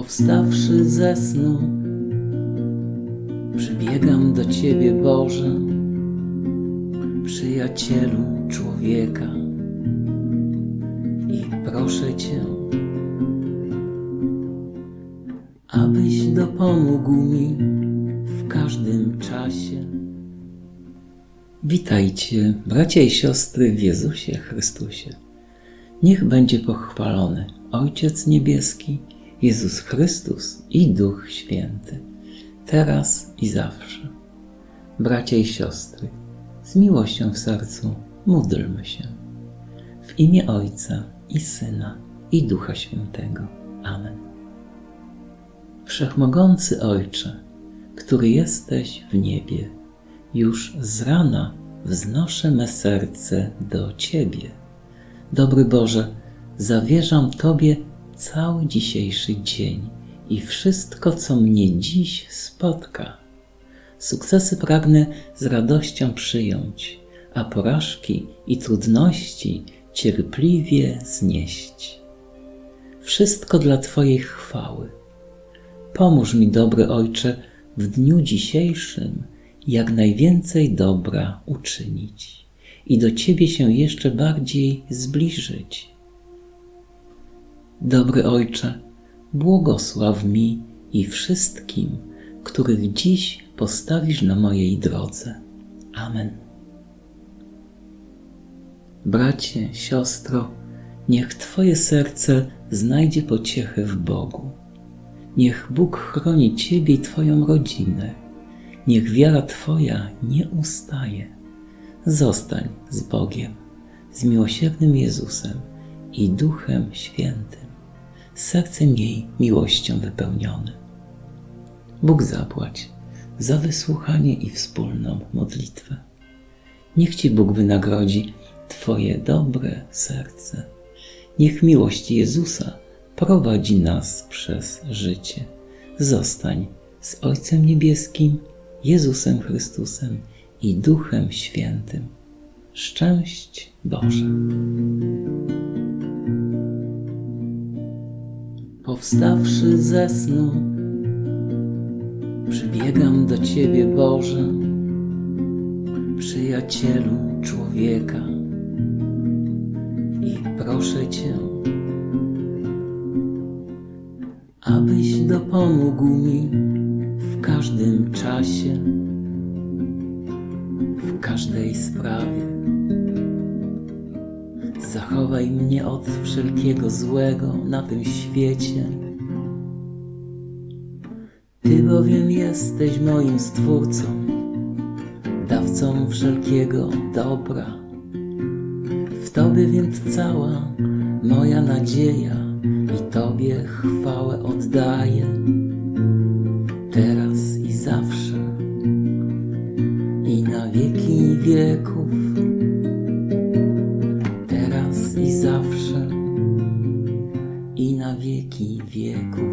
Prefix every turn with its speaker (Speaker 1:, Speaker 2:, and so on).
Speaker 1: Powstawszy ze snu, przybiegam do Ciebie, Boże, przyjacielu człowieka i proszę Cię, abyś dopomógł mi w każdym czasie. Witajcie, bracia i siostry w Jezusie Chrystusie. Niech będzie pochwalony Ojciec Niebieski, Jezus Chrystus i Duch Święty, teraz i zawsze. Bracia i siostry, z miłością w sercu módlmy się. W imię Ojca i Syna i Ducha Świętego. Amen. Wszechmogący Ojcze, który jesteś w niebie, już z rana wznoszę me serce do Ciebie. Dobry Boże, zawierzam Tobie cały dzisiejszy dzień i wszystko, co mnie dziś spotka. Sukcesy pragnę z radością przyjąć, a porażki i trudności cierpliwie znieść. Wszystko dla Twojej chwały. Pomóż mi, dobry Ojcze, w dniu dzisiejszym jak najwięcej dobra uczynić i do Ciebie się jeszcze bardziej zbliżyć. Dobry Ojcze, błogosław mi i wszystkim, których dziś postawisz na mojej drodze. Amen. Bracie, siostro, niech Twoje serce znajdzie pociechę w Bogu. Niech Bóg chroni Ciebie i Twoją rodzinę. Niech wiara Twoja nie ustaje. Zostań z Bogiem, z miłosiernym Jezusem i Duchem Świętym, sercem jej miłością wypełnione. Bóg zapłać za wysłuchanie i wspólną modlitwę. Niech Ci Bóg wynagrodzi Twoje dobre serce. Niech miłość Jezusa prowadzi nas przez życie. Zostań z Ojcem Niebieskim, Jezusem Chrystusem i Duchem Świętym. Szczęść Boże. Powstawszy ze snu, przybiegam do Ciebie, Boże, przyjacielu człowieka i proszę Cię, abyś dopomógł mi w każdym czasie, w każdej sprawie. Zachowaj mnie od wszelkiego złego na tym świecie. Ty bowiem jesteś moim Stwórcą, dawcą wszelkiego dobra. W Tobie więc cała moja nadzieja i Tobie chwałę oddaję, teraz i zawsze, i na wieki wieku. 别哭。